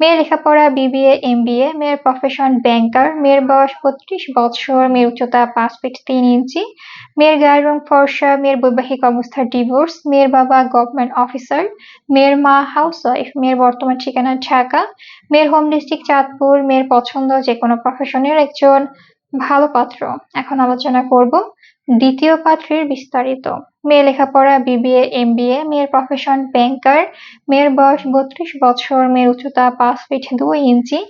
মেয়ের লেখাপড়া, BBA, MBA, মেয়ের প্রফেশন ব্যাংকার মেয়ের বয়স বত্রিশ বছর মেয়ের উচ্চতা পাঁচ ফিট তিন ইঞ্চি, মেয়ের গায়ের রং ফর্সা, মেয়ের বৈবাহিক অবস্থা ডিভোর্স মেয়ের বাবা গভর্নমেন্ট অফিসার মেয়ের মা হাউস ওয়াইফ মেয়ের বর্তমান ঠিকানা ঢাকা, মেয়ের হোম ডিস্ট্রিক্ট চাঁদপুর, মেয়ের পছন্দ যে কোনো প্রফেশনের একজন ভালো পাত্র। এখন আলোচনা করব দ্বিতীয় পাত্রীর বিস্তারিত। মেয়ে লেখাপড়া, বিবিএ, এমবিএ, মেয়ের প্রফেশন ব্যাংকার মেয়ের বয়স বত্রিশ বছর, মেয়ের উচ্চতা পাঁচ ফিট দুই ইঞ্চি,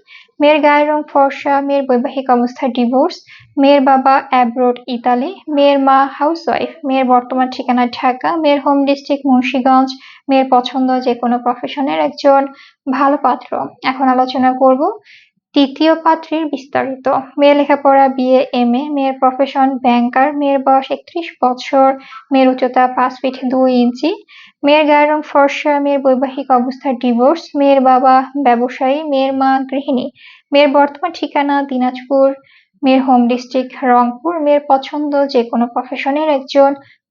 মেয়ের গায়ের রং ফর্সা, মেয়ের বৈবাহিক অবস্থা ডিভোর্স মেয়ের বাবা অ্যাব্রোড ইতালি, মেয়ের মা হাউস ওয়াইফ মেয়ের বর্তমান ঠিকানা ঢাকা, মেয়ের হোম ডিস্ট্রিক্ট মুন্সীগঞ্জ, মেয়ের পছন্দ যে কোনো প্রফেশনের একজন ভালো পাত্র। এখন আলোচনা করব তৃতীয় পাত্রীর বিস্তারিত। মেয়ে লেখাপড়া, বিএ এম এ মেয়ের প্রফেশন ব্যাংকার মেয়ের বয়স একত্রিশ বছর। মেয়ের উচ্চতা পাঁচ ফিট দুই ইঞ্চি। মেয়ের গায়ের রং ফর্সা। মেয়ের বৈবাহিক অবস্থা ডিভোর্স মেয়ের বাবা ব্যবসায়ী। মেয়ের মা গৃহিণী। মেয়ের বর্তমান ঠিকানা দিনাজপুর। মেয়ের হোম ডিস্ট্রিক্ট রংপুর। মেয়ের পছন্দ যে কোনো প্রফেশনের একজন